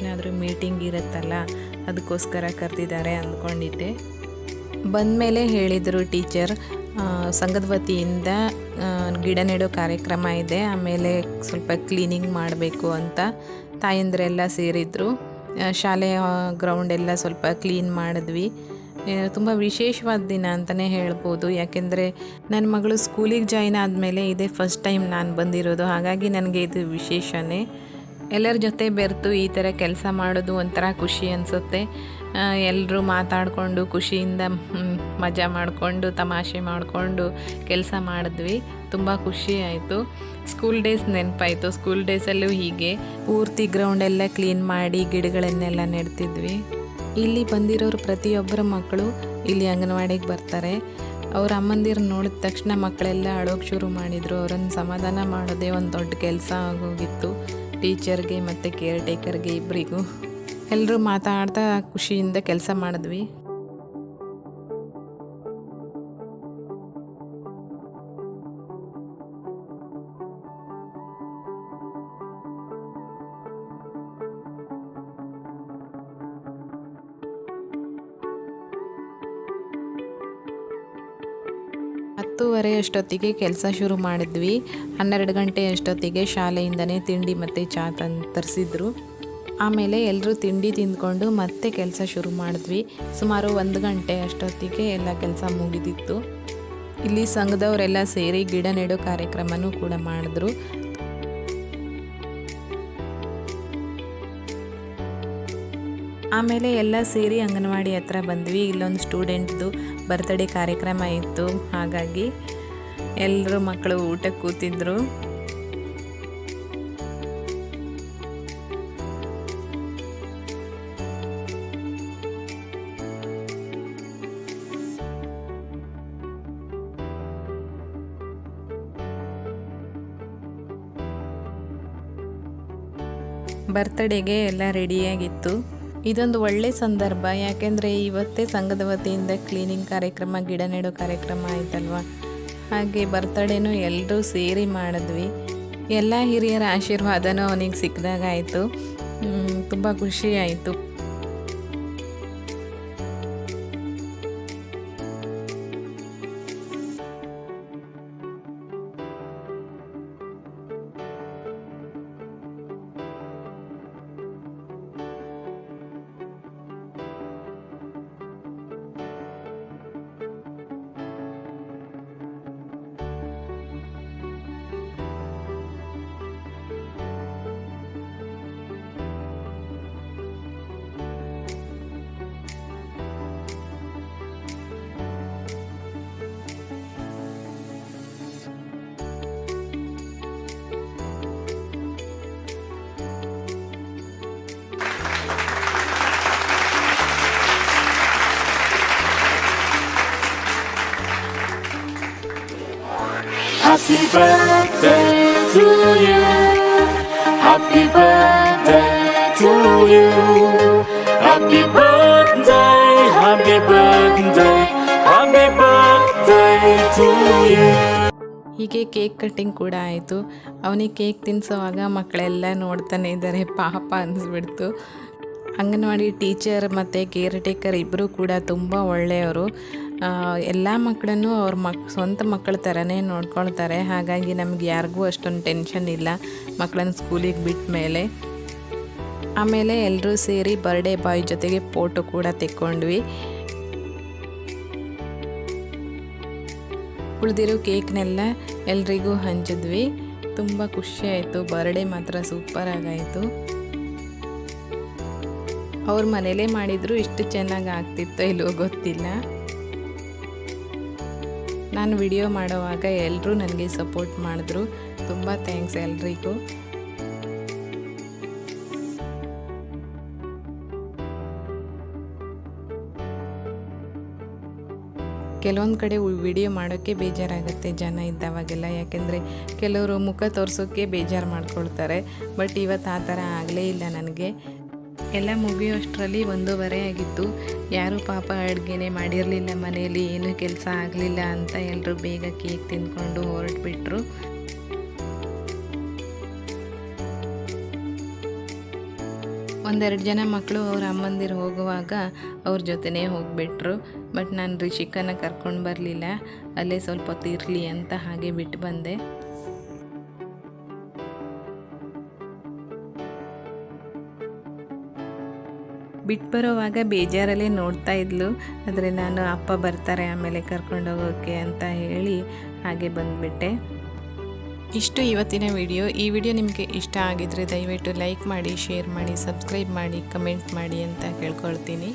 ಏನಾದರೂ ಮೀಟಿಂಗ್ ಇರುತ್ತಲ್ಲ, ಅದಕ್ಕೋಸ್ಕರ ಕರೆದಿದ್ದಾರೆ ಅಂದ್ಕೊಂಡಿದ್ದೆ. ಬಂದಮೇಲೆ ಹೇಳಿದರು ಟೀಚರ್ ಸಂಘದ ವತಿಯಿಂದ ಗಿಡ ನೆಡೋ ಕಾರ್ಯಕ್ರಮ ಇದೆ, ಆಮೇಲೆ ಸ್ವಲ್ಪ ಕ್ಲೀನಿಂಗ್ ಮಾಡಬೇಕು ಅಂತ ತಾಯಂದಿರೆಲ್ಲ ಸೇರಿದ್ರು. ಗ್ರೌಂಡ್ ಎಲ್ಲ ಸ್ವಲ್ಪ ಕ್ಲೀನ್ ಮಾಡಿದ್ವಿ. ತುಂಬ ವಿಶೇಷವಾದ ದಿನ ಅಂತಲೇ ಹೇಳ್ಬೋದು. ಯಾಕೆಂದರೆ ನನ್ನ ಮಗಳು ಸ್ಕೂಲಿಗೆ ಜಾಯ್ನ್ ಆದಮೇಲೆ ಇದೇ ಫಸ್ಟ್ ಟೈಮ್ ನಾನು ಬಂದಿರೋದು, ಹಾಗಾಗಿ ನನಗೆ ಇದು ವಿಶೇಷನೇ. ಎಲ್ಲರ ಜೊತೆ ಬೆರೆತು ಈ ಥರ ಕೆಲಸ ಮಾಡೋದು ಒಂಥರ ಖುಷಿ ಅನಿಸುತ್ತೆ. ಎಲ್ಲರೂ ಮಾತಾಡಿಕೊಂಡು ಖುಷಿಯಿಂದ ಮಜಾ ಮಾಡಿಕೊಂಡು, ತಮಾಷೆ ಮಾಡಿಕೊಂಡು ಕೆಲಸ ಮಾಡಿದ್ವಿ. ತುಂಬ ಖುಷಿ ಆಯಿತು. ಸ್ಕೂಲ್ ಡೇಸ್ ನೆನಪಾಯಿತು. ಸ್ಕೂಲ್ ಡೇಸಲ್ಲೂ ಹೀಗೆ. ಪೂರ್ತಿ ಗ್ರೌಂಡೆಲ್ಲ ಕ್ಲೀನ್ ಮಾಡಿ ಗಿಡಗಳನ್ನೆಲ್ಲ ನೆಡ್ತಿದ್ವಿ. ಇಲ್ಲಿ ಬಂದಿರೋರು ಪ್ರತಿಯೊಬ್ಬರ ಮಕ್ಕಳು ಇಲ್ಲಿ ಅಂಗನವಾಡಿಗೆ ಬರ್ತಾರೆ. ಅವ್ರ ಅಮ್ಮಂದಿರು ನೋಡಿದ ತಕ್ಷಣ ಮಕ್ಕಳೆಲ್ಲ ಅಳೋಕೆ ಶುರು ಮಾಡಿದರು. ಅವರನ್ನು ಸಮಾಧಾನ ಮಾಡೋದೇ ಒಂದು ದೊಡ್ಡ ಕೆಲಸ ಆಗೋಗಿತ್ತು. ಟೀಚರ್ಗೆ ಮತ್ತು ಕೇರ್ ಟೇಕರ್ಗೆ ಇಬ್ಬರಿಗೂ ಎಲ್ಲರೂ ಮಾತಾಡ್ತಾ ಖುಷಿಯಿಂದ ಕೆಲಸ ಮಾಡಿದ್ವಿ. ಹತ್ತೂವರೆ ಅಷ್ಟೊತ್ತಿಗೆ ಕೆಲಸ ಶುರು ಮಾಡಿದ್ವಿ. ಹನ್ನೆರಡು ಗಂಟೆ ಅಷ್ಟೊತ್ತಿಗೆ ಶಾಲೆಯಿಂದನೇ ತಿಂಡಿ ಮತ್ತು ಚಾ ತಂದು ತರಿಸಿದ್ರು. ಆಮೇಲೆ ಎಲ್ಲರೂ ತಿಂಡಿ ತಿಂದ್ಕೊಂಡು ಮತ್ತೆ ಕೆಲಸ ಶುರು ಮಾಡಿದ್ವಿ. ಸುಮಾರು ಒಂದು ಗಂಟೆ ಅಷ್ಟೊತ್ತಿಗೆ ಎಲ್ಲ ಕೆಲಸ ಮುಗಿದಿತ್ತು. ಇಲ್ಲಿ ಸಂಘದವರೆಲ್ಲ ಸೇರಿ ಗಿಡ ನೆಡೋ ಕಾರ್ಯಕ್ರಮನೂ ಕೂಡ ಮಾಡಿದ್ರು. ಆಮೇಲೆ ಎಲ್ಲ ಸೇರಿ ಅಂಗನವಾಡಿ ಹತ್ರ ಬಂದ್ವಿ. ಇಲ್ಲೊಂದು ಸ್ಟೂಡೆಂಟ್ದು ಬರ್ತ್ಡೇ ಕಾರ್ಯಕ್ರಮ ಇತ್ತು. ಹಾಗಾಗಿ ಎಲ್ಲರೂ ಮಕ್ಕಳು ಊಟಕ್ಕೆ ಕೂತಿದ್ರು. ಬರ್ತ್ಡೇಗೆ ಎಲ್ಲ ರೆಡಿಯಾಗಿತ್ತು ಇದೊಂದು ಒಳ್ಳೆ ಸಂದರ್ಭ, ಯಾಕೆಂದರೆ ಇವತ್ತೇ ಸಂಘದ ವತಿಯಿಂದ ಕ್ಲೀನಿಂಗ್ ಕಾರ್ಯಕ್ರಮ, ಗಿಡ ನೆಡೋ ಕಾರ್ಯಕ್ರಮ ಆಯ್ತಲ್ವ? ಹಾಗೆ ಬರ್ತಡೇನೂ ಎಲ್ಲರೂ ಸೇರಿ ಮಾಡಿದ್ವಿ. ಎಲ್ಲ ಹಿರಿಯರ ಆಶೀರ್ವಾದನೂ ಅವನಿಗೆ ಸಿಕ್ಕಿದಾಗ ಆಯಿತು. ತುಂಬ ಖುಷಿ ಆಯಿತು. Happy birthday to you. Happy birthday to you. Happy birthday, happy birthday, happy birthday to you. ಹೀಗೆ ಕೇಕ್ ಕಟ್ಟಿಂಗ್ ಕೂಡ ಆಯಿತು ಅವನಿಗೆ ಕೇಕ್ ತಿನ್ಸೋವಾಗ ಮಕ್ಕಳೆಲ್ಲ ನೋಡ್ತಾನೆ ಇದ್ದಾರೆ ಪಾಪ ಅನಿಸ್ಬಿಡ್ತು ಅಂಗನವಾಡಿ ಟೀಚರ್ ಮತ್ತು ಕೇರ್ ಟೇಕರ್ ಇಬ್ಬರೂ ಕೂಡ ತುಂಬ ಒಳ್ಳೆಯವರು ಎಲ್ಲ ಮಕ್ಕಳನ್ನು ಅವ್ರ ಮಕ್, ಸ್ವಂತ ಮಕ್ಕಳ ಥರನೇ ನೋಡ್ಕೊಳ್ತಾರೆ. ಹಾಗಾಗಿ ನಮ್ಗೆ ಯಾರಿಗೂ ಅಷ್ಟೊಂದು ಟೆನ್ಷನ್ ಇಲ್ಲ. ಮಕ್ಕಳನ್ನು ಸ್ಕೂಲಿಗೆ ಬಿಟ್ಟ ಮೇಲೆ ಆಮೇಲೆ ಎಲ್ಲರೂ ಸೇರಿ ಬರ್ಡೇ ಬಾಯ್ ಜೊತೆಗೆ ಫೋಟೋ ಕೂಡ ತೆಕ್ಕೊಂಡ್ವಿ. ಉಳಿದಿರೋ ಕೇಕ್ನೆಲ್ಲ ಎಲ್ರಿಗೂ ಹಂಚಿದ್ವಿ. ತುಂಬ ಖುಷಿ ಆಯಿತು. ಬರ್ಡೇ ಮಾತ್ರ ಸೂಪರ್ ಆಗಾಯಿತು. ಅವ್ರ ಮನೇಲೇ ಮಾಡಿದ್ರು. ಇಷ್ಟು ಚೆನ್ನಾಗಿ ಆಗ್ತಿತ್ತೋ ಇಲ್ಲೋ ಗೊತ್ತಿಲ್ಲ. ನಾನು ವಿಡಿಯೋ ಮಾಡುವಾಗ ಎಲ್ಲರೂ ನನಗೆ ಸಪೋರ್ಟ್ ಮಾಡಿದ್ರು. ತುಂಬ ಥ್ಯಾಂಕ್ಸ್ ಎಲ್ರಿಗೂ. ಕೆಲವೊಂದು ಕಡೆ ವಿಡಿಯೋ ಮಾಡೋಕ್ಕೆ ಬೇಜಾರಾಗುತ್ತೆ ಜನ ಇದ್ದಾವಾಗೆಲ್ಲ. ಯಾಕೆಂದರೆ ಕೆಲವರು ಮುಖ ತೋರಿಸೋಕ್ಕೆ ಬೇಜಾರು ಮಾಡ್ಕೊಳ್ತಾರೆ. ಬಟ್ ಇವತ್ತು ಆ ಥರ ಆಗಲೇ ಇಲ್ಲ ನನಗೆ. ಎಲ್ಲ ಮುಗಿಯೋಷ್ಟರಲ್ಲಿ ಒಂದೂವರೆ ಆಗಿತ್ತು. ಯಾರೂ ಪಾಪ ಅಡುಗೆನೇ ಮಾಡಿರಲಿಲ್ಲ ಮನೆಯಲ್ಲಿ, ಏನೂ ಕೆಲಸ ಆಗಲಿಲ್ಲ ಅಂತ ಎಲ್ಲರೂ ಬೇಗ ಕೇಕ್ ತಿಂದ್ಕೊಂಡು ಹೊರಟ್ಬಿಟ್ರು. ಒಂದೆರಡು ಜನ ಮಕ್ಕಳು ಅವ್ರ ಅಮ್ಮಂದಿರು ಹೋಗುವಾಗ ಅವ್ರ ಜೊತೆನೇ ಹೋಗಿಬಿಟ್ರು. ಬಟ್ ನಾನು ರಿಷಿಕನ ಕರ್ಕೊಂಡು ಬರಲಿಲ್ಲ. ಅಲ್ಲೇ ಸ್ವಲ್ಪ ಹೊತ್ತು ಇರಲಿ ಅಂತ ಹಾಗೆ ಬಿಟ್ಟು ಬಂದೆ. ಬಿಟ್ಟು ಬರೋವಾಗ ಬೇಜಾರಲ್ಲೇ ನೋಡ್ತಾ ಇದ್ಲು. ಆದರೆ ನಾನು ಅಪ್ಪ ಬರ್ತಾರೆ, ಆಮೇಲೆ ಕರ್ಕೊಂಡು ಹೋಗೋಕ್ಕೆ ಅಂತ ಹೇಳಿ ಹಾಗೆ ಬಂದುಬಿಟ್ಟೆ. ಇಷ್ಟು ಇವತ್ತಿನ ವಿಡಿಯೋ. ಈ ವಿಡಿಯೋ ನಿಮಗೆ ಇಷ್ಟ ಆಗಿದರೆ ದಯವಿಟ್ಟು ಲೈಕ್ ಮಾಡಿ, ಶೇರ್ ಮಾಡಿ, ಸಬ್ಸ್ಕ್ರೈಬ್ ಮಾಡಿ, ಕಮೆಂಟ್ ಮಾಡಿ ಅಂತ ಕೇಳ್ಕೊಳ್ತೀನಿ.